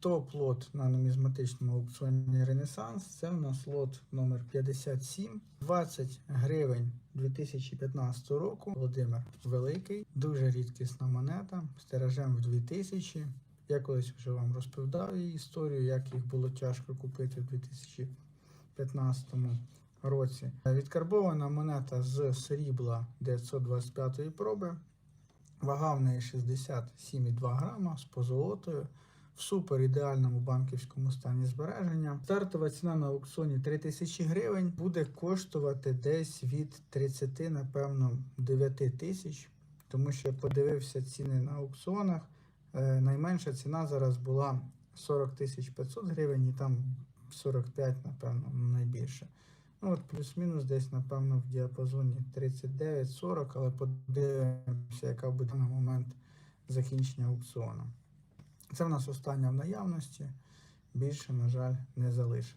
Топ-лот на нумізматичному аукціоні Ренесанс. Це в нас лот номер 57, 20 гривень 2015 року. Володимир Великий, дуже рідкісна монета з тиражем в 2000. Я колись вже вам розповідав її історію, як їх було тяжко купити в 2015 році. Відкарбована монета з срібла 925 проби. Вага в неї 67,2 грама з позолотою. В супер ідеальному банківському стані збереження. Стартова ціна на аукціоні 3000 гривень буде коштувати десь від 30, напевно, 9 тисяч. Тому що я подивився ціни на аукціонах. Е, найменша ціна зараз була 40 тисяч 500 гривень, і там 45, напевно, найбільше. Ну от плюс-мінус десь, напевно, в діапазоні 39-40, але подивимося, яка буде на момент закінчення аукціону. Це в нас остання в наявності. Більше, на жаль, не залишилось.